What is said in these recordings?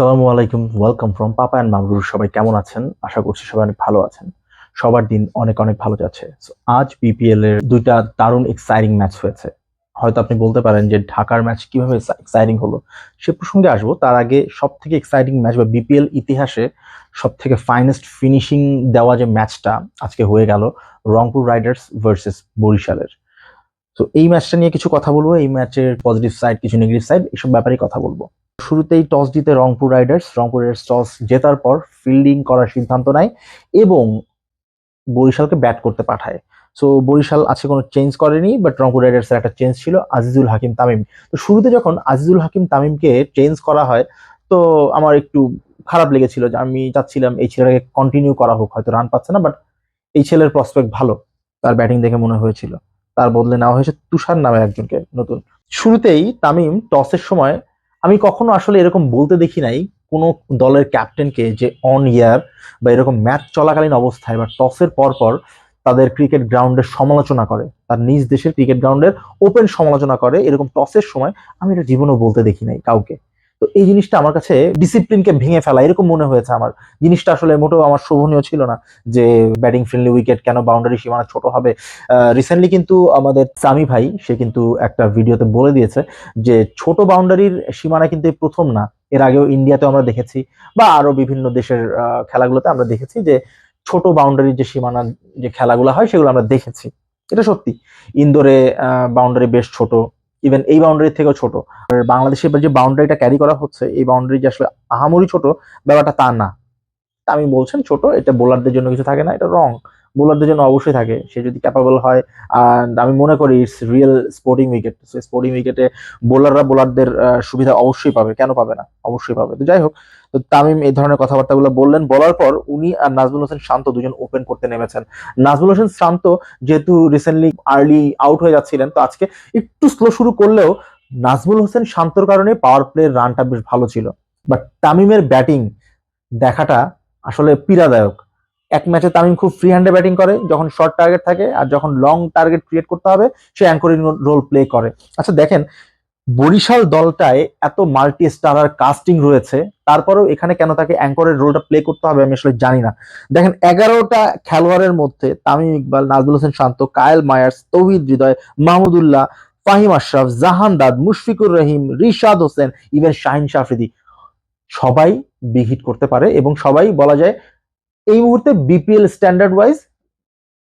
আসসালামু আলাইকুম welcome from papa and মামরুর সবাই কেমন আছেন? আশা করছি সবাই অনেক ভালো আছেন। সবার দিন অনেক অনেক ভালো যাচ্ছে। আজ বিপিএল এর দুইটা দারুণ এক্সাইটিং ম্যাচ হয়েছে। হয়তো আপনি বলতে পারেন যে ঢাকার ম্যাচ কীভাবে এক্সাইটিং হলো? সে প্রসঙ্গে আসব। তার আগে সব থেকে এক্সাইটিং ম্যাচ বা বিপিএল ইতিহাসে সব থেকে ফাইনেস্ট ফিনিশিং দেওয়া যে ম্যাচটা আজকে হয়ে গেল, রংপুর রাইডার্স ভার্সেস বরিশালের। তো এই ম্যাচটা নিয়ে কিছু কথা বলব। এই ম্যাচের পজিটিভ সাইড কিছু নেগেটিভ সাইড এসব ব্যাপারে কথা বলব। শুরুতেই টস জিতে Rangpur Riders. Rangpur Riders toss জেতার পর ফিল্ডিং করার সিদ্ধান্ত নেয় এবং বরিশালকে ব্যাট করতে পাঠায়। সো বরিশাল আজকে কোনো চেঞ্জ করেনি বাট রংপুর রাইডার্সের একটা চেঞ্জ ছিল আজিজুল হাকিম তামিম। তো শুরুতে যখন আজিজুল হাকিম তামিমকে চেঞ্জ করা হয়, তো আমার একটু খারাপ লেগেছিল যে আমি চাচ্ছিলাম এই ছেলেটাকে কন্টিনিউ করা হোক, হয়তো রান পাচ্ছে না বাট এই ছেলের প্রসপেক্ট ভালো। তার ব্যাটিং দেখে মনে হয়েছিল। তার বদলে নেওয়া হয়েছে তুষার নামের একজনকে নতুন। শুরুতেই তামিম টসের সময় আমি কখনো আসলে এরকম বলতে দেখি নাই কোনো দলের ক্যাপ্টেনকে যে অন ইয়ার বা এরকম ম্যাচ চলাকালীন অবস্থায় বা টসের পরপর পর তাদের ক্রিকেট গ্রাউন্ডের সমালোচনা করে, তার নিজ দেশের ক্রিকেট গ্রাউন্ডের ওপেন সমালোচনা করে, এরকম টসের সময় আমি এটা জীবনেও বলতে দেখি নাই কাউকে। তো এই জিনিসটা আমার কাছে ডিসিপ্লিনকে ভেঙে ফেলা, এরকম মনে হয়েছে আমার। জিনিসটা আসলে মোটেও আমার শোভনীয় ছিল না যে ব্যাটিং ফ্রেন্ডলি উইকেট কেন বাউন্ডারি সীমানা ছোট হবে। রিসেন্টলি কিন্তু আমাদের সামি ভাই, সে কিন্তু একটা ভিডিওতে বলে দিয়েছে যে ছোট বাউন্ডারির সীমানা কিন্তু প্রথম না। এর আগেও ইন্ডিয়াতে আমরা দেখেছি বা আরও বিভিন্ন দেশের খেলাগুলোতে আমরা দেখেছি যে ছোট বাউন্ডারির যে সীমানা, যে খেলাগুলো হয় সেগুলো আমরা দেখেছি। এটা সত্যি। ইন্দোরে বাউন্ডারি বেশ ছোট। ইভেন এই বাউন্ডারি থেকেও ছোট। আর বাংলাদেশের যে বাউন্ডারিটা ক্যারি করা হচ্ছে, এই বাউন্ডারি যে আসলে আহামরি ছোট, ব্যাপারটা তা না। আমি বলছেন ছোট, এটা বোলারদের জন্য কিছু থাকে না, এটা রং বোলারদের জন্য অবশ্যই থাকে। সে যদি ক্যাপাবল হয়, and আমি মনে করি it's real sporting wicket sporting উইকেটে বোলাররা বোলারদের সুবিধা অবশ্যই পাবে। কেন পাবে না? অবশ্যই পাবে। তো যাই হোক, তো তামিম এই ধরনের কথাবার্তাগুলো বললেন। বলার পর উনি আর নাজমুল হোসেন শান্ত দুজন ওপেন করতে নেমেছেন। নাজমুল হোসেন শান্ত যেহেতু রিসেন্টলি আর্লি আউট হয়ে যাচ্ছিলেন, তো আজকে একটু স্লো শুরু করলেও নাজমুল হোসেন শান্তর কারণে পাওয়ার প্লের রানটা বেশ ভালো ছিল। বাট তামিমের ব্যাটিং দেখাটা আসলে পীড়াদায়ক। এক ম্যাচে তামিম খুব ফ্রি হ্যান্ডে ব্যাটিং করে, যখন শর্ট টার্গেট থাকে আর যখন লং টার্গেট ক্রিয়েট করতে হবে, সে অ্যাঙ্করিং রোল প্লে করে। আচ্ছা দেখেন, বরিশাল দলটায় এত মাল্টি স্টারার কাস্টিং রয়েছে, তারপরেও এখানে কেন তাকে অ্যাঙ্করের রোলটা প্লে করতে হবে আমি আসলে জানি না। দেখেন, এগারোটা খেলোয়াড়ের মধ্যে Tamim Iqbal, Najmul Hossain Shanto, Kyle Mayers Towhid Hridoy, Mahmudullah, Faheem Ashraf Jahandad Mushfiqur Rahim, Rishad Hossain even Shaheen Shah Afridi সবাই বিগ হিট করতে পারে এবং সবাই বলা যায় এই মুহূর্তে BPL standard wise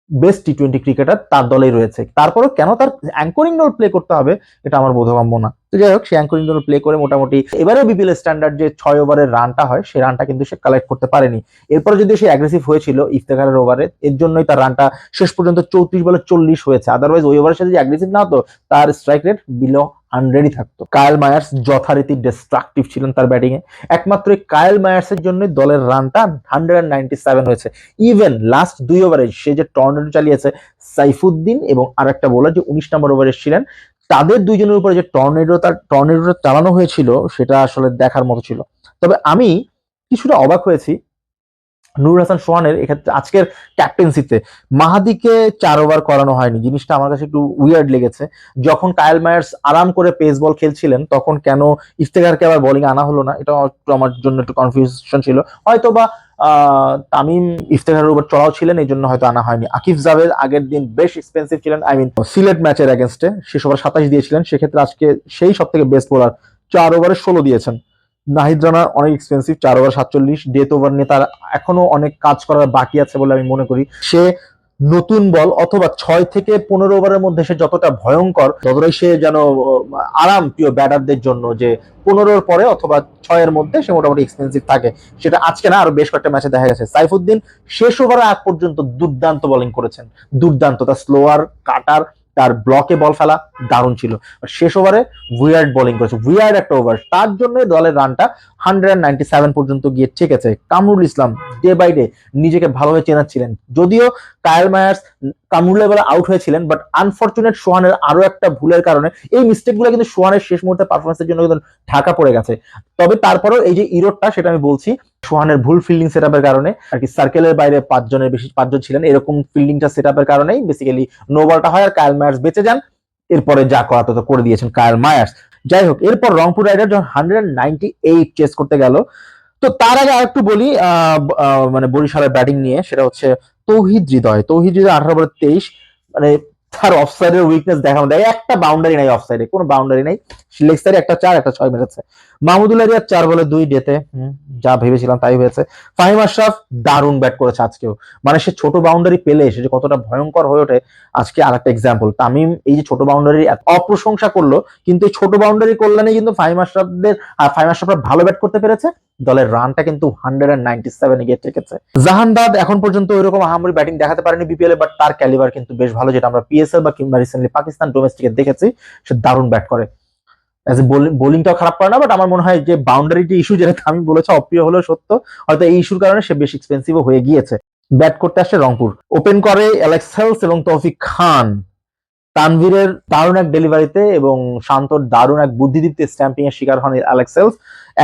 best T twenty cricketer তার দলেই রয়েছে। তারপরেও কেন তার অ্যাঙ্করিং রোল প্লে করতে হবে এটা আমার বোধগম্য না। তো যাই হোক, সে অ্যাঙ্করিং রোল প্লে করে মোটামুটি এবারেও বিপিএল স্ট্যান্ডার্ড যে ছয় ওভারের রানটা হয় সেই রানটা কিন্তু সে কালেক্ট করতে পারেনি। এরপরে যদি সে অ্যাগ্রেসিভ হয়েছিল ইফতেখারের ওভারে এর জন্যই তার রানটা শেষ পর্যন্ত চৌত্রিশ বলে চল্লিশ হয়েছে। আদারওয়াইজ ওই ওভারের সাথে যদি অ্যাগ্রেসিভ না হতো, তার স্ট্রাইক রেট বিলো হান্ড্রেডই থাকতো। কায়েল মায়ার্স যথারীতি ডিস্ট্রাকটিভ ছিলেন তার ব্যাটিং এ। একমাত্র কায়েল মায়ার্সের জন্য দলের রানটা হান্ড্রেড নাইনটি সেভেন হয়েছে। ইভেন লাস্ট দুই ওভারে সে যে টর্নেডো চালিয়েছে, সাইফুদ্দিন এবং আরেকটা বোলার যে উনিশ নম্বর ওভারে ছিলেন, তাদের দুইজনের উপরে যে টর্নেডো তার টর্নেডোটা চালানো হয়েছিল, সেটা আসলে দেখার মতো ছিল। তবে আমি কিছুটা অবাক হয়েছি নুর হাসান সোহানের এক্ষেত্রে আজকের ক্যাপ্টেন্সিতে মাহাদিকে চার ওভার করানো হয়নি। জিনিসটা আমার কাছে একটু উইয়ার্ড লেগেছে। যখন কায়েল মায়ার্স আরাম করে পেস বল খেলছিলেন, তখন কেন ইফতেখারকে আবার বোলিং আনা হলো না? এটা আমার জন্য একটু কনফিউশন ছিল। হয়তো বা তামিম ইফতেখারের উপর চড়াও ছিলেন, এই জন্য হয়তো আনা হয়নি। আকিফ জাভেদ আগের দিন বেশ এক্সপেন্সিভ ছিলেন। আই মিন সিলেট ম্যাচের এগেনস্টে শেষ ওভার সাতাশ দিয়েছিলেন। সেক্ষেত্রে আজকে সেই সব থেকে বেস্ট বোলার চার ওভারে ষোলো দিয়েছেন। নাহিদ রানা অনেক এক্সপেন্সিভ চার ওভার সাতচল্লিশ ডেথ ওভার নিয়ে তার এখনও অনেক কাজ করার বাকি আছে বলে আমি মনে করি। সে নতুন বল অথবা ছয় থেকে পনেরো ওভারের মধ্যে সে যতটা ভয়ঙ্কর, ততটাই সে যেন আরাম প্রিয় ব্যাটারদের জন্য যে পনেরোর পরে অথবা ছয়ের মধ্যে সে মোটামুটি এক্সপেন্সিভ থাকে। সেটা আজকে না, আরও বেশ কয়েকটা ম্যাচে দেখা গেছে। সাইফুদ্দিন শেষ ওভারে আগ পর্যন্ত দুর্দান্ত বোলিং করেছেন। দুর্দান্ত, তার স্লোয়ার কাটার তার ব্লকে বল ফেলা দারুণ ছিল। শেষ ওভারে উইয়ার্ড বোলিং করেছে। উইয়ার্ড একটা ওভার তার জন্য দলের রানটা পর্যন্ত গিয়ে ঠেকেছে Kamrul Islam day by day নিজেকে ভালোভাবে চেনাচ্ছিলেন। যদিও কায়েল মায়ার্স কামরুল লেভেলে আউট হয়েছিলেন বাট আনফর্চুনেট সোহানের আরও একটা ভুলের কারণে এই মিস্টেকগুলো কিন্তু সোহানের শেষ মুহূর্তে পারফরমেন্সের জন্য কিন্তু ঢাকা পড়ে গেছে। তবে তারপরেও এই যে ইরোডটা সেটা আমি বলছি, সোহানের ভুল ফিল্ডিং সেট কারণে, আর কি সার্কেলের বাইরে পাঁচজনের বেশি পাঁচজন ছিলেন, এরকম ফিল্ডিংটা সেট কারণেই বেসিক্যালি নো বলটা হয় আর কায়েল মায়ার্স বেঁচে যান। এরপরে যা করা তো করে দিয়েছেন কায়েল মায়ার্স। যাই হোক এরপর রংপুর রাইডার যখন হান্ড্রেড নাইনটি এইট চেস করতে গেল তো তার আগে আরেকটু বলি আহ, আহ, মানে বরিশালের ব্যাটিং নিয়ে সেটা হচ্ছে তৌহিদ হৃদয়। তৌহিদ হৃদয় আঠারো বলে তেইশ মানে তার অফসাইডের উইকনেস দেখানো দেয়। একটা বাউন্ডারি নাই অফসাইডে কোনো বাউন্ডারি নাই। লেগ সাইডে একটা চার, একটা ছয় মেরেছে। মাহমুদুল্লাহ রিয়াদ চার বলে দুই ডেতে যা ভেবেছিলাম তাই হয়েছে। ফাহিম আশরাফ দারুণ ব্যাট করেছে আজকেও। মানে সে ছোট বাউন্ডারি পেলে সে যে কতটা ভয়ঙ্কর হয়ে ওঠে, আজকে আর একটা এক্সাম্পল তামিম এই যে ছোট বাউন্ডারি অপ্রশংসা করল, কিন্তু এই ছোট বাউন্ডারি কল্যাণে কিন্তু ফাহিম আশরাফদের, আর ফাহিম আশরাফরা ভালো ব্যাট করতে পেরেছে। দলের রানটা কিন্তু হান্ড্রেড এন্ড নাইনটি সেভেন গিয়ে ঠেকেছে জাহানবাদ এখন পর্যন্ত ওইরকম আহামরি ব্যাটিং দেখাতে পারেনি বিপিএল বাট তার ক্যালিবার কিন্তু বেশ ভালো, যেটা আমরা পিএসএল বা কিংবা রিসেন্টলি পাকিস্তান ডোমেস্টিকে দেখেছি, সে দারুণ ব্যাট করে। অ্যাজ এ বোলিংটাও খারাপ করে না বাট আমার মনে হয় যে বাউন্ডারি যে ইস্যু যেটা আমি বলেছি, অপ্রিয় হলেও সত্য, হয়তো এই ইস্যুর কারণে সে বেশ এক্সপেন্সিভও হয়ে গিয়েছে। ব্যাট করতে আসছে রংপুর। ওপেন করে অ্যালেক্স হেলস এবং তৌফিক খান তানভীরের দারুণ এক ডেলিভারিতে এবং শান্তর দারুণ এক বুদ্ধিদীপ্তি স্ট্যাম্পিং এর শিকার হন অ্যালেক্স হেলস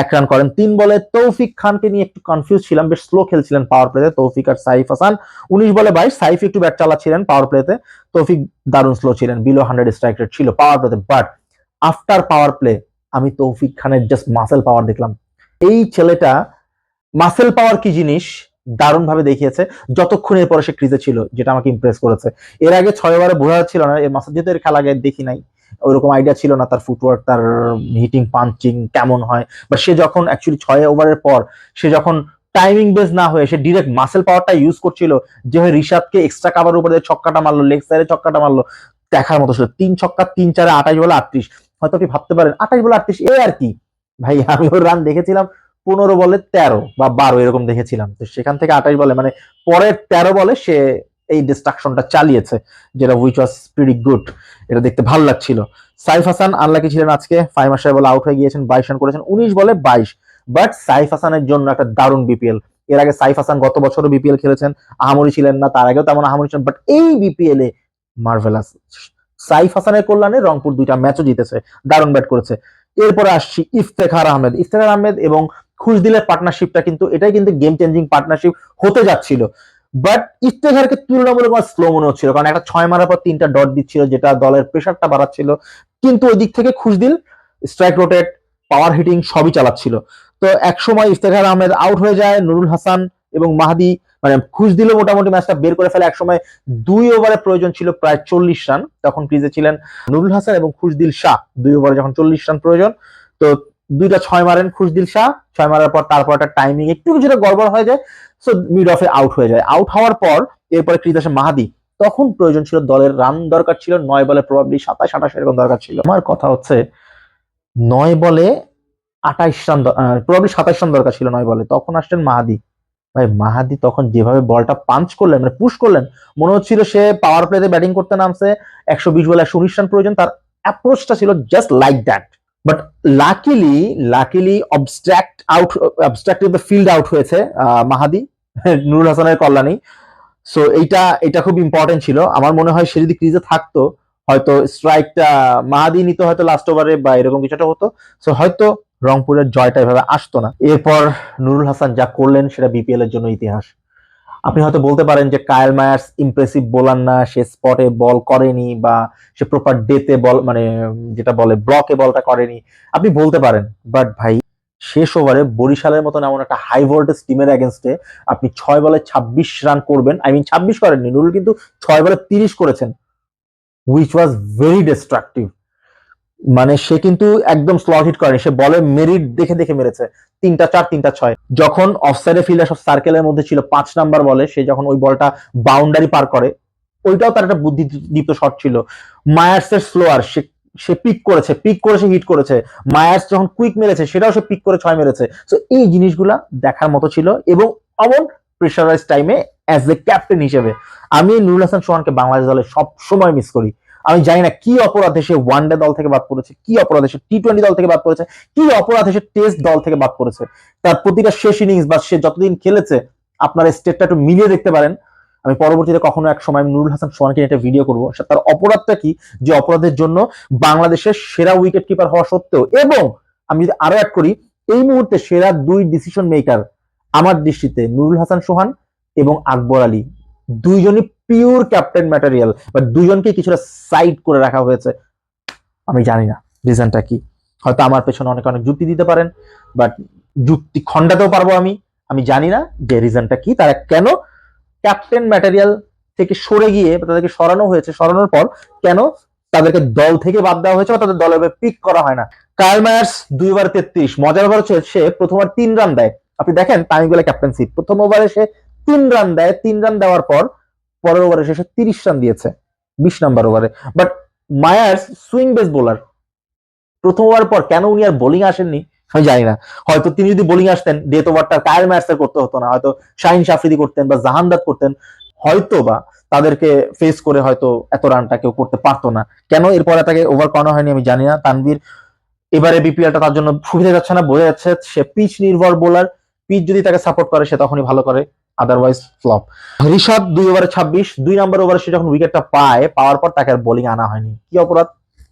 এক রান করেন তিন বলে তৌফিক খানকে নিয়ে একটু কনফিউজ ছিলাম, বেশ স্লো খেলছিলেন পাওয়ার প্লেতে তৌফিক আর সাইফ হাসান। উনিশ বলে বাইশ, সাইফ একটু ব্যাট চালাচ্ছিলেন পাওয়ার প্লেতে তৌফিক দারুণ স্লো ছিলেন বিলো হান্ড্রেড স্ট্রাইক রেট ছিল পাওয়ার প্লেতে বাট আফটার পাওয়ার প্লে আমি তৌফিক খানের জাস্ট মাসেল পাওয়ার দেখলাম। এই ছেলেটা মাসেল পাওয়ার কি জিনিস? দারুণ ভাবে দেখিয়েছে। যতক্ষণ এর পরে সে ক্রিজে ছিল, যেটা আমাকে ইমপ্রেস করেছে। এর আগে ছয় ওভারে বোঝা যাচ্ছিল না এর মাসেল যেহেতু এর খেলা আগে দেখি নাই ওইরকম আইডিয়া ছিল না তার ফুটওয়ার্ক তার হিটিং পাঞ্চিং কেমন হয়। বা সে যখন অ্যাকচুয়ালি ছয় ওভারের পর, সে যখন টাইমিং বেস না হয়ে সে ডিরেক্ট মাসেল পাওয়ারটা ইউজ করছিল, যে হয় ঋষাদকে এক্সট্রা কাভার উপরে ছক্কাটা মারলো লেগ সাইডে ছক্কাটা মারলো, দেখার মতো ছিল। তিন ছক্কা, তিন চারে আঠাশ বলে আটত্রিশ। হয়তো আপনি ভাবতে পারেন, আঠাশ বলে আটত্রিশ, এ আর কি। ভাই, আমি ওর রান দেখেছিলাম পনেরো বলে তেরো বা বারো এরকম দেখেছিলাম। তো সেখান থেকে আঠাশ বলে মানে পরের তেরো বলে সে এই ডিস্ট্রাকশনটা চালিয়েছে, যেটা উইচ ওয়াজ প্রিটি গুড এটা দেখতে ভালো লাগছিল। সাইফ হাসান আনলাকি ছিলেন আজকে ফাইভ মাসের বলে আউট হয়ে গিয়েছেন, বাইশ রান করেছেন, উনিশ বলে বাইশ। বাট সাইফ হাসানের জন্য একটা দারুণ বিপিএল এর আগে সাইফ হাসান গত বছরও বিপিএল খেলেছেন, আহামরি ছিলেন না, তার আগেও তেমন আহামরি ছিলেন বাট এই বিপিএল এ মার্ভেলাস। সাইফ হাসানের কল্যাণে রংপুর দুইটা ম্যাচও জিতেছে, দারুণ ব্যাট করেছে। এরপরে আসছি ইফতেখার আহমেদ। ইফতেখার আহমেদ এবং খুশদিলের পার্টনারশিপটা কিন্তু, এটাই কিন্তু গেম চেঞ্জিং পার্টনারশিপ হতে যাচ্ছিল। বাট ইফতেখারকে তুলনামূলক স্লো মনে হচ্ছিল কারণ একটা ছয় মারার পর তিনটা ডট দিচ্ছিল, যেটা দলের প্রেশারটা বাড়াচ্ছিল। কিন্তু ওই দিক থেকে Khushdil strike rotate power hitting সবই চালাচ্ছিল। তো এক সময় ইফতেখার আহমেদ আউট হয়ে যায়, নুরুল হাসান এবং মাহাদি মানে খুশ দিল মোটামুটি ম্যাচটা বের করে ফেলে। একসময় দুই ওভারে প্রয়োজন ছিল প্রায় চল্লিশ রান তখন ক্রিজে ছিলেন নুরুল হাসান এবং খুশদিল শাহ, দুই ওভারে যখন চল্লিশ রান প্রয়োজন। তো দুইটা ছয় মারেন খুশদিল শাহ, ছয় মারার পর তারপর একটা টাইমিং একটু কিছুটা গড়বড় হয়ে যায় সো মিড অফে আউট হয়ে যায়। আউট হওয়ার পর, এরপরে ক্রিজ মাহাদি। তখন প্রয়োজন ছিল দলের রান দরকার ছিল, নয় বলে প্রবাবলি সাতাশ, আঠাশ এরকম দরকার ছিল। আমার কথা হচ্ছে, নয় বলে আঠাইশ রান প্রবাবলি সাতাশ রান দরকার ছিল নয় বলে। তখন আসলেন মাহাদি। ভাই, মাহাদি তখন যেভাবে বলটা পাঞ্চ করলেন মানে পুশ করলেন, মনে হচ্ছিল সে পাওয়ার প্লেতে ব্যাটিং করতে নামছে, একশো বিশ বলে একশো উনিশ রান প্রয়োজন, তার অ্যাপ্রোচটা ছিল just like that but luckily luckily obstruct out obstructive the field out হয়েছে মাহাদি, নুরুল হাসানের কল্যাণী। সো এইটা এটা খুব ইম্পর্টেন্ট ছিল। আমার মনে হয় সে যদি ক্রিজে থাকতো, হয়তো স্ট্রাইকটা মাহাদি নিত হয়তো লাস্ট ওভারে বা এরকম কিছুটা হতো। সো হয়তো রংপুরের জয়টা এভাবে আসতো না। এরপর নুরুল হাসান যা করলেন, সেটা বিপিএল এর জন্য ইতিহাস। আপনি হয়তো বলতে পারেন যে কায়েল মায়ার্স ইমপ্রেসিভ বোলার না, সে স্পটে বল করেনি বা সে প্রপার ডেতে বল মানে যেটা বলে ব্লকে বলটা করেনি। আপনি বলতে পারেন বাট ভাই, শেষ ওভারে বরিশালের মতন এমন একটা হাই ভোল্টেজ টিমের এগেনস্টে আপনি ছয় বলে ছাব্বিশ রান করবেন। আই মিন ছাব্বিশ করেননি, নুরুল কিন্তু ছয় বলে তিরিশ করেছেন উইচ ওয়াজ ভেরি ডিস্ট্রাকটিভ মানে সে কিন্তু একদম স্লট হিট করেনি। সে বলে মেরিট দেখে দেখে মেরেছে। তিনটা চার, তিনটা ছয়। যখন অফসাইডে ফিল্ডার সব সার্কেলের মধ্যে ছিল, পাঁচ নাম্বার বলে সে যখন ওই বলটা বাউন্ডারি পার করে, ওইটাও তার একটা বুদ্ধিদীপ্ত শট ছিল। মায়ার্সের স্লোয়ার সে সে পিক করেছে পিক করে সে হিট করেছে। মায়ার্স যখন কুইক মেরেছে, সেটাও সে পিক করে ছয় মেরেছে। তো এই জিনিসগুলা দেখার মতো ছিল এবং অমন প্রেশারাইজ টাইমে অ্যাজ এ ক্যাপ্টেন হিসেবে। আমি নুরুল হাসান সোহানকে বাংলাদেশ দলে সব সময় মিস করি। আমি জানি না কি অপরাধে সে ওয়ান ডে দল থেকে বাদ পড়েছে, কি অপরাধে সে টি টোয়েন্টি দল থেকে বাদ পড়েছে, কি অপরাধে সে টেস্ট দল থেকে বাদ পড়েছে। তার প্রতিটা শেষ ইনিংস বা সে যতদিন খেলেছে, আপনার স্টেটটা একটু মিলিয়ে দেখতে পারেন। আমি পরবর্তীতে কখনো এক সময় নুরুল হাসান সোহানকে একটা ভিডিও করব। তার অপরাধটা কি? যে অপরাধের জন্য বাংলাদেশের সেরা উইকেট কিপার হওয়া সত্ত্বেও এবং আমি যদি আরও অ্যাড করি, এই মুহূর্তে সেরা দুই ডিসিশন মেকার আমার দৃষ্টিতে নুরুল হাসান সোহান এবং আকবর আলী। দুইজনই পিওর ক্যাপ্টেন ম্যাটেরিয়াল বা দুজনকে কিছুটা সাইড করে রাখা হয়েছে। আমি জানি না রিজনটা কি। হয়তো আমার পেছনে অনেক অনেক যুক্তি দিতে পারেন বাট যুক্তি খণ্ডাতেও পারব আমি। আমি জানি না যে রিজনটা কি, তারা কেন ক্যাপ্টেন ম্যাটেরিয়াল থেকে সরে গিয়ে তাদেরকে সরানো হয়েছে, সরানোর পর কেন তাদেরকে দল থেকে বাদ দেওয়া হয়েছে বা তাদের দলের পিক করা হয় না। কার্ল মায়ার্স দুই ওভার তেত্রিশ, মজার ব্যাপার হচ্ছে সে প্রথমবার তিন রান দেয়। আপনি দেখেন তামিমগুলা ক্যাপ্টেনশিপ প্রথম ওভারে সে তিন রান দেয়, তিন রান দেওয়ার পর পরের ওভারে সে তিরিশ রান দিয়েছে, বিশ নাম্বার ওভারে। But Mayers swing base bowler প্রথম ওভার পর কেন উনি আর বোলিং আসেননি, আমি জানি না। হয়তো তিনি যদি বোলিং আসতেন ডেথ ওভারটা কায়ের ম্যাচের করতে হতো না। হয়তো শাহিন শাফরিদি করতেন বা জাহানদাদ করতেন, হয়তো বা তাদেরকে ফেস করে হয়তো এত রানটা কেউ করতে পারতো না। কেন এরপরে তাকে ওভার করানো হয়নি আমি জানি না। তানভীর, এবারে বিপিএলটা তার জন্য সুবিধা যাচ্ছে না, বোঝা যাচ্ছে সে পিচ নির্ভর বোলার পিচ যদি তাকে সাপোর্ট করে, সে তখনই ভালো করে। আদারওয়াইজ ফ্লপ ঋষভ দুই ওভারে ছাব্বিশ, দুই নম্বর ওভারে সে যখন উইকেটটা পায়, পাওয়ার পর তাকে আর বোলিং আনা হয়নি। কি অপরাধ?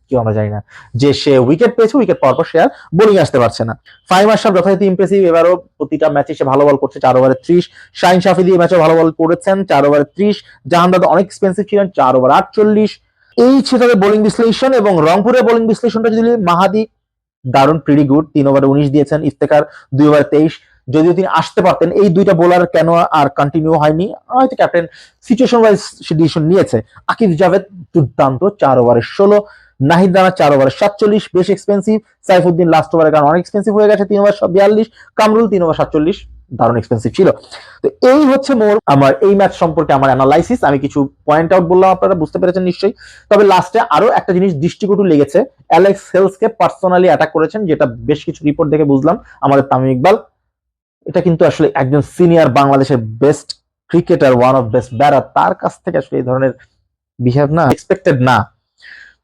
কেউ আমরা জানি না। যে সে উইকেট পেয়েছে উইকেট পাওয়ার পর সে আর বোলিং আসতে পারছে না। ফাইভ আশরাফ যথারীতি ইমপ্রেসিভ এবারও প্রতিটা ম্যাচে সে ভালো বল করছে, চার ওভারে ত্রিশ। শাহিন শাফিদি এই ম্যাচে ভালো বল করেছেন, চার ওভারে ত্রিশ। জাহানদাদ অনেক এক্সপেন্সিভ ছিলেন, চার ওভার আটচল্লিশ। এই ছিল তাদের বোলিং বিশ্লেষণ এবং রংপুরের বোলিং বিশ্লেষণটা যদি মাহাদি, দারুণ প্রিটি গুড তিন ওভারে উনিশ দিয়েছেন ইফতেকার দুই ওভার তেইশ। যদিও তিনি আসতে পারতেন, এই দুইটা বোলার কেন আর কন্টিনিউ হয়নি? হয়তো ক্যাপ্টেন সিচুয়েশন ওয়াইজ ডিসিশন নিয়েছে। আকিব জাভেদ দুর্দান্ত, চার ওভারে ষোলো। নাহিদ রানা, চার ওভারে সাতচল্লিশ, বেশ এক্সপেন্সিভ সাইফুদ্দিন লাস্ট ওভারে কারণ অনেক এক্সপেন্সিভ হয়ে গেছে, তিন ওভার বিয়াল্লিশ। কামরুল তিন ওভার সাতচল্লিশ, দারুণ এক্সপেন্সিভ ছিল। তো এই হচ্ছে মোর আমার, এই ম্যাচ সম্পর্কে আমার অ্যানালাইসিস আমি কিছু পয়েন্ট আউট বললাম, আপনারা বুঝতে পেরেছেন নিশ্চয়ই। তবে লাস্টে আরও একটা জিনিস দৃষ্টিকটু লেগেছে। অ্যালেক্স হেলসকে পার্সোনালি অ্যাটাক করেছেন, যেটা বেশ কিছু রিপোর্ট দেখে বুঝলাম। আমাদের তামিম ইকবাল এটা কিন্তু আসলে একজন সিনিয়র বাংলাদেশের best cricketer one of best batter তার কাছ থেকে আসলে এই ধরনের বিহেভ না এক্সপেক্টেড না।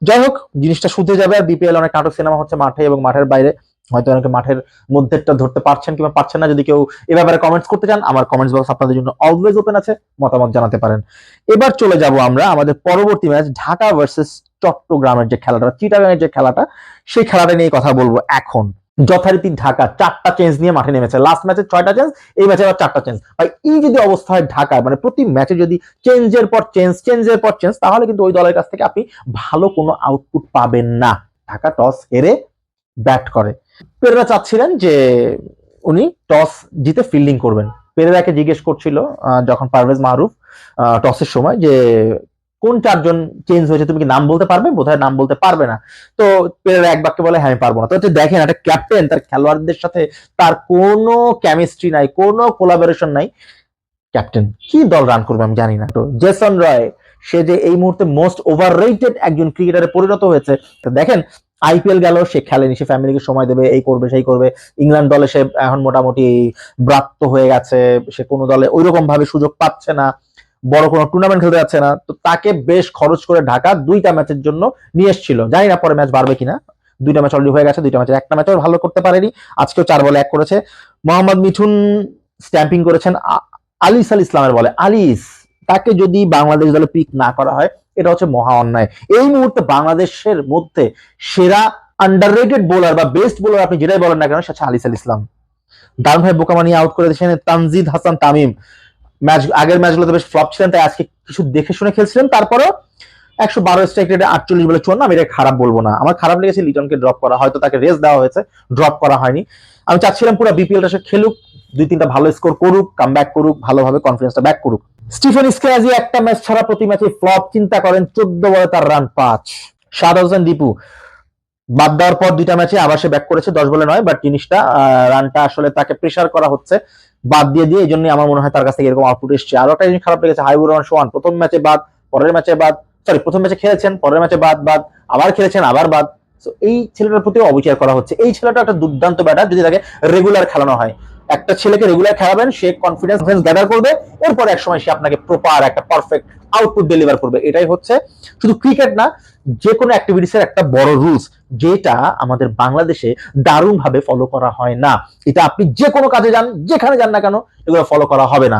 যাই হোক, জিনিসটা শুধরে যাবে আর বিপিএল অনেক নাটক সিনেমা হচ্ছে মাঠে এবং মাঠের বাইরে। হয়তো অনেকে মাঠের মধ্যেটা ধরতে পারছেন কিংবা পারছেন না, যদি কেউ এ ব্যাপারে কমেন্টস করতে চান, আমার কমেন্টস বক্স আপনাদের জন্য অলওয়েজ ওপেন আছে, মতামত জানাতে পারেন। এবার চলে যাব আমরা আমাদের পরবর্তী ম্যাচ ঢাকা ভার্সেস চট্টগ্রামের যে খেলাটা, চিটাগাংয়ের যে খেলাটা, সেই খেলাটা নিয়ে কথা বলব এখন। যথারীতি ঢাকা চারটা চেঞ্জ নিয়ে মাঠে নেমেছে। লাস্ট ম্যাচে ছয়টা চেঞ্জ এই ম্যাচে আবার চারটা চেঞ্জ ভাই এই যদি অবস্থা হয় ঢাকায় মানে প্রতি ম্যাচে যদি চেঞ্জের পর চেঞ্জ চেঞ্জের পর চেঞ্জ তাহলে কিন্তু ওই দলের কাছ থেকে আপনি ভালো কোনো আউটপুট পাবেন না। ঢাকা টস হেরে ব্যাট করে। পেরেরা চাচ্ছিলেন যে উনি টস জিতে ফিল্ডিং করবেন। পেরেরাকে জিজ্ঞেস করছিল যখন পারভেজ মাহরুফ টসের সময় যে কোন চারজন চেঞ্জ হয়েছে তুমি কি নাম বলতে পারবে? বোধহয় নাম বলতে পারবে না। তো পেরেরা এক বাক্যে বলে হ্যাঁ আমি পারব না। তো হচ্ছে দেখেন, একটা ক্যাপ্টেন তার খেলোয়াড়দের সাথে তার কোনো কেমিস্ট্রি নাই, কোনো কোলাবোরেশন নাই। ক্যাপ্টেন কি দল রান করবে আমি জানি না। তো জেসন রয় সে যে এই মুহূর্তে মোস্ট ওভার একজন ক্রিকেটারে পরিণত হয়েছে। তো দেখেন আইপিএল গেল, সে খেলেনি, সে ফ্যামিলিকে সময় দেবে, এই করবে, সেই করবে। ইংল্যান্ড দলে সে এখন মোটামুটি ব্রাত্য হয়ে গেছে, সে কোনো দলে ওইরকম ভাবে সুযোগ পাচ্ছে না। বড় কোনো টুর্নামেন্ট খেলতে যাচ্ছে না, তো তাকে বেশ খরচ করে ঢাকা দুইটা ম্যাচের জন্য নিয়ে এসেছিল। জানি না পরে ম্যাচ বাড়বে কিনা। দুইটা ম্যাচ অলরেডি হয়ে গেছে, দুইটা ম্যাচের একটা ম্যাচও ভালো করতে পারেনি। আজকেও চার বলে এক করেছে। মোহাম্মদ মিঠুন স্ট্যাম্পিং করেছেন আলিস আল ইসলামের বলে। আলিস, তাকে যদি বাংলাদেশ দলে পিক না করা হয়, এটা হচ্ছে মহা অন্যায়। এই মুহূর্তে বাংলাদেশের মধ্যে সেরা আন্ডার বোলার বা বেস্ট বোলার আপনি যেটাই বলেন না কেন, সে হচ্ছে আলিস আল ইসলাম। দারুণ ভাই বোকামানি আউট করে দিয়েছেন তানজিদ হাসান তামিম। ম্যাচ, আগের ম্যাচগুলোতে বেশ ফ্লপ ছিলেন, তাই আজকে কিছু দেখে শুনে খেলছিলেন। তারপরেও একশো বারো স্ট্রাইক রেটে আটচল্লিশ বলে চুয়ান্ন, আমি এটা খারাপ বলব না। আমার খারাপ লেগেছে লিটনকে ড্রপ করা, হয়তো তাকে রেস দেওয়া হয়েছে ড্রপ করা হয়নি। আমি চাচ্ছিলাম পুরো বিপিএলটা সে খেলুক, দুই তিনটা ভালো স্কোর করুক কাম ব্যাক করুক, ভালোভাবে কনফিডেন্সটা ব্যাক করুক। স্টিফেন স্কেরাজি একটা ম্যাচ ছাড়া প্রতি ম্যাচে ফ্লপ চিন্তা করেন, চোদ্দ বলে তার রান পাঁচ। সাদ হোসেন দীপু, বাদ দেওয়ার পর দুইটা ম্যাচে আবার সে ব্যাক করেছে, দশ বলে নয় বাট জিনিসটা রানটা আসলে তাকে প্রেশার করা হচ্ছে। বাদ দিয়ে দিয়ে এই জন্য আমার মনে হয় তার কাছ থেকে এরকম আউটপুট এসছে। আরও একটা জিনিস খারাপ লেগেছে হাইবুর রহমান সোহান, প্রথম ম্যাচে বাদ, পরের ম্যাচে বাদ সরি প্রথম ম্যাচে খেলেছেন, পরের ম্যাচে বাদ বাদ, আবার খেলেছেন, আবার বাদ। এই ছেলেটার প্রতিও অবিচার করা হচ্ছে। এই ছেলেটা একটা দুর্দান্ত ব্যাটার যদি তাকে রেগুলার খেলানো হয়। একটা ছেলেকে রেগুলার খেলাবেন, সে কনফিডেন্স গ্যাদার করবে, এরপর এক সময় সে আপনাকে প্রপার একটা পারফেক্ট আউটপুট ডেলিভার করবে। এটাই হচ্ছে শুধু ক্রিকেট না যে কোনো অ্যাক্টিভিটিসের একটা বড় রুলস যেটা আমাদের বাংলাদেশে দারুণ ভাবে ফলো করা হয় না। এটা আপনি যে কোনো কাজে যান, যেখানে যান না কেন, এগুলো ফলো করা হবে না।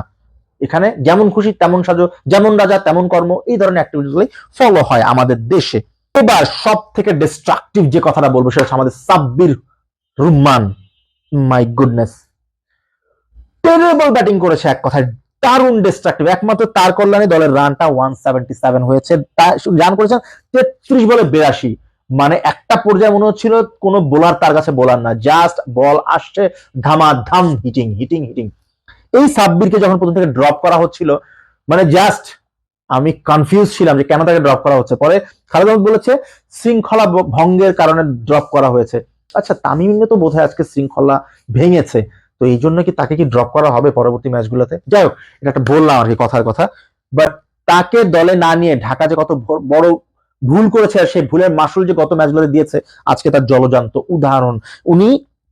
এখানে যেমন খুশি তেমন সাজো, যেমন রাজা তেমন কর্ম, এই ধরনের অ্যাক্টিভিটিস ফলো হয় আমাদের দেশে। এবার সব থেকে ডিস্ট্রাকটিভ যে কথাটা বলব, সেটা আমাদের Sabbir Rumman. My goodness terrible batting করেছে এক কথায়। দারুণ ডিস্ট্রাকটিভ একমাত্র তার কল্যাণে দলের রানটা ওয়ান সেভেন্টি সেভেন হয়েছে রান করেছেন তেত্রিশ বলে বিরাশি। মানে একটা পর্যায়ে মনে হচ্ছিল কোনো বোলার তার কাছে বোলার না। জাস্ট বল আসছে ধামা ধাম হিটিং হিটিং হিটিং এই সাব্বিরকে যখন প্রথম থেকে ড্রপ করা হচ্ছিল মানে জাস্ট আমি কনফিউজ ছিলাম যে কেন তাকে ড্রপ করা হচ্ছে। পরে খালেদ আহমেদ বলেছে, শৃঙ্খলা ভঙ্গের কারণে ড্রপ করা হয়েছে। আচ্ছা তামিমে তো বোধহয় আজকে শৃঙ্খলা ভেঙেছে। তো এই জন্য কি তাকে কি ড্রপ করা হবে পরবর্তী ম্যাচগুলোতে যাই হোক, এটা একটা বললাম আর কি কথার কথা। বাট তাকে দলে না নিয়ে ঢাকা যে কত বড় ভুল করেছে আর সেই ভুলের মাসুল যে গত ম্যাচগুলোতে দিয়েছে, আজকে তার জলজান্ত উদাহরণ। উনি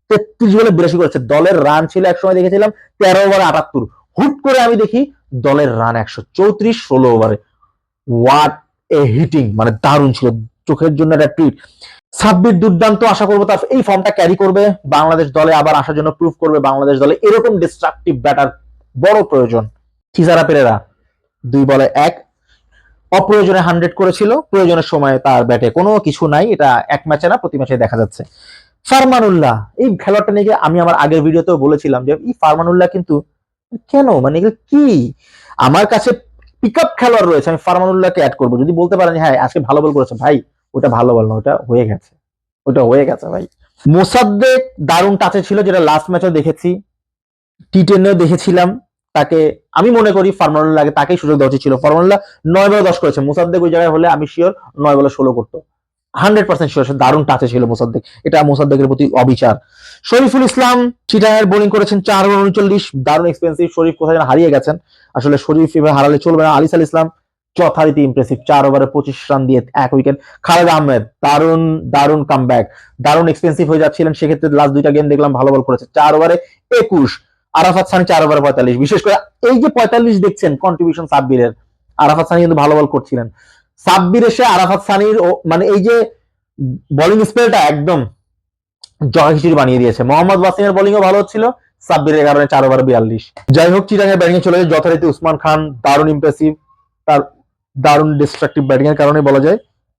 তেত্রিশ বলে বিরাশি করেছে। দলের রান ছিল একসময় দেখেছিলাম তেরো ওভারে আটাত্তর। হুট করে আমি দেখি দলের রান একশো চৌত্রিশ, ষোলো ওভারে ওয়াট এ হিটিং মানে দারুণ ছিল। চোখের জন্য একটা ট্রিট সাব্বির দুর্দান্ত, আশা করব তার এই ফর্মটা ক্যারি করবে। বাংলাদেশ দলে আবার আসার জন্য প্রুভ করবে বাংলাদেশ দলে। এরকম ডিস্ট্রাকটিভ ব্যাটার বড় প্রয়োজন। থিজারা পেরেরা, দুই বলে এক। অপ্রয়োজনে হান্ড্রেড করেছিল প্রয়োজনের সময় তার ব্যাটে কোনো কিছু নাই। এটা এক ম্যাচে না, প্রতি ম্যাচে দেখা যাচ্ছে। ফারমানুল্লাহ, এই খেলোয়াড়টা নিয়ে আমি আমার আগের ভিডিওতেও বলেছিলাম যে এই ফারমানুল্লাহ কিন্তু কেন? মানে কি? আমার কাছে পিক আপ খেলোয়াড় রয়েছে, আমি ফারমানুল্লাহকে অ্যাড করব। যদি বলতে পারেন হ্যাঁ আজকে ভালো বল করেছে, ভাই। ওটা ভালো বল না, ওটা হয়ে গেছে। ওটা হয়ে গেছে ভাই। মোসাদ্দেক দারুণ টাচে ছিল, যেটা লাস্ট ম্যাচেও দেখেছি। টি টেনেও দেখেছিলাম। তাকে আমি মনে করি ফার্মানুল্লাহকে তাকেই সুযোগ দেওয়া ছিল। ফার্মানুল্লাহ নয় বলে দশ করেছে। মোসাদ্দেক ওই জায়গায় হলে আমি শিওর নয় বলে ষোলো করতো। হান্ড্রেড পার্সেন্ট শিওর দারুণ টাচে ছিল মোসাদ্দেক। এটা মোসাদ্দেকের প্রতি অবিচার। শরীফুল ইসলাম চিটাগার বোলিং করেছেন চার ওভার উনচল্লিশ। দারুণ এক্সপেন্সিভ শরীফ কোথায় হারিয়ে গেছেন। আসলে শরীফ এবার হারালে চলবে না। আলিস আল ইসলাম যথারীতি ইমপ্রেসিভ চার ওভারে পঁচিশ রান দিয়ে এক উইকেট খালেদ আহমেদ, দারুণ দারুণ কামব্যাক দারুণ এক্সপেন্সিভ হয়ে যাচ্ছিলেন, সেক্ষেত্রে লাস্ট দুইটা গেম দেখলাম ভালো বল করেছে। চার ওভারে একুশ, আরাফাত সানি চার ওভারে পঁয়তাল্লিশ। বিশেষ করে এই যে পঁয়তাল্লিশ দেখছেন কন্ট্রিবিউশন সাব্বিরের, আরাফাত সানি কিন্তু ভালো বল করছিলেন। সাব্বির এসে আরাফাত সানির মানে এই যে বোলিং স্পেলটা একদম জয় বানিয়ে দিয়েছে। মোহাম্মদ ওয়াসিমের বোলিংও ভালো হচ্ছিল, সাব্বিরের কারণে চার ওভার বিয়াল্লিশ। যাই হোক চিটাঙের ব্যাটিং চলে যথারীতি উসমান খান দারুণ ইমপ্রেসিভ তার দারুণ ডিস্ট্রাকটিভ ব্যাটিং এর কারণে বলা যায়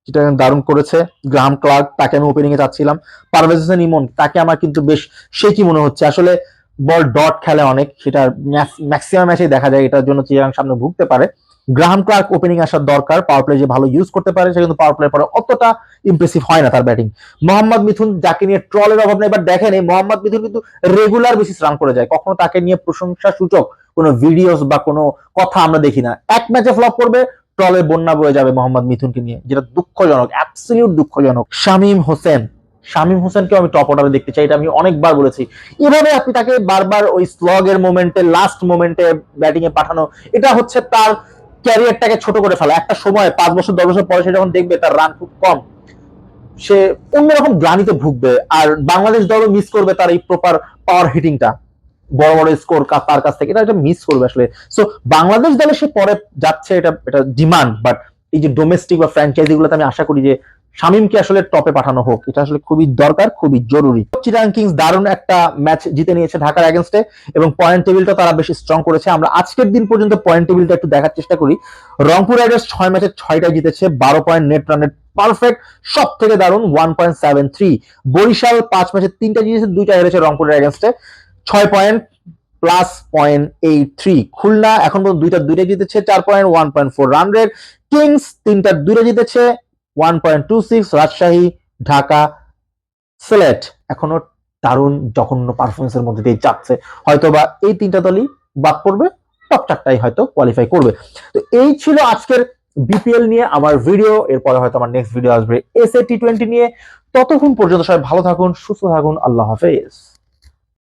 চিটাগাং দারুণ করেছে। গ্রাহাম ক্লার্ক, তাকে আমি ওপেনিং এ চাচ্ছিলাম। পারভেজ হোসেন ইমন, তাকে আমার কিন্তু বেশ সে কি মনে হচ্ছে? আসলে বল ডট খেলে অনেক, সেটা ম্যাক্সিমাম ম্যাচে দেখা যায়, এটার জন্য চিটাগাং সামনে ভুগতে পারে। গ্রাহাম ক্লার্ক ওপেনিং আসার দরকার পাওয়ার প্লে যে ভালো ইউজ করতে পারে, সে কিন্তু পাওয়ার প্লে পরে অতটা ইমপ্রেসিভ হয় না তার ব্যাটিং মোহাম্মদ মিথুন, যাকে নিয়ে ট্রলের অভাব নেই এবার দেখেন এই মোহাম্মদ মিথুন কিন্তু রেগুলার বেসিস রান করে যায়। কখনো তাকে নিয়ে প্রশংসা সূচক কোনো ভিডিওস বা কোনো কথা আমরা দেখি না। এক ম্যাচে ফ্লপ করবে ট্রলের বন্যা বয়ে যাবে মোহাম্মদ মিথুনকে নিয়ে, যেটা দুঃখজনক অ্যাবসলিউট দুঃখজনক। শামীম হোসেন, শামীম হোসেনকে আমি টপ অর্ডারে দেখতে চাই, এটা আমি অনেকবার বলেছি। এভাবে আপনি তাকে বারবার ওই স্লগের মোমেন্টে লাস্ট মোমেন্টে ব্যাটিং এ পাঠানো, এটা হচ্ছে তার ক্যারিয়ারটাকে ছোট করে ফেলা। একটা সময়, পাঁচ বছর, দশ বছর পরে সে যখন দেখবে তার রান খুব কম, সে অন্যরকম গ্লানিতে ভুগবে, আর বাংলাদেশ দলও মিস করবে তার এই প্রপার পাওয়ার হিটিংটা বড় বড় স্কোর তার কাছ থেকে, এটা মিস করবে আসলে। সো বাংলাদেশ দলে সে পরে যাচ্ছে, এটা এটা ডিমান্ড বাট এই যে ডোমেস্টিক বা ফ্র্যাঞ্চাইজি গুলোতে আমি আশা করি যে শামিমকে আসলে টপে পাঠানো হোক। এটা আসলে খুবই দরকার, খুবই জরুরি। চিটাং কিংস দারুণ একটা ম্যাচ জিতে নিয়েছে ঢাকার এগেনস্টে এবং পয়েন্ট টেবিলটা তারা বেশি স্ট্রং করেছে। আমরা আজকের দিন পর্যন্ত পয়েন্ট টেবিলটা একটু দেখার চেষ্টা করি। রংপুর রাইডার্স ছয় ম্যাচে ছয়টা জিতেছে, বারো পয়েন্ট নেট রানের পারফেক্ট সব থেকে দারুণ one point seven three Barishal পাঁচ ম্যাচে তিনটা জিতেছে দুইটা হেরেছে রংপুরের এগেনস্টে ছয় point plus point eight three Khulna এখন পর্যন্ত দুইটা দুইটা জিতেছে, চার point one point four run rate kings তিনটা দুইটা জিতেছে one point two six Rajshahi, Dhaka Sylhet এখনও দারুণ, জঘন্য পারফরমেন্সের মধ্যে দিয়ে যাচ্ছে। হয়তো বা এই তিনটা দলই বাদ পড়বে টপ চারটাই হয়তো কোয়ালিফাই করবে। তো এই ছিল আজকের বিপিএল নিয়ে আমার ভিডিও এরপরে হয়তো আমার নেক্সট ভিডিও আসবে এসএ টি টোয়েন্টি নিয়ে। ততক্ষণ পর্যন্ত সবাই ভালো থাকুন, সুস্থ থাকুন, আল্লাহ হাফেজ।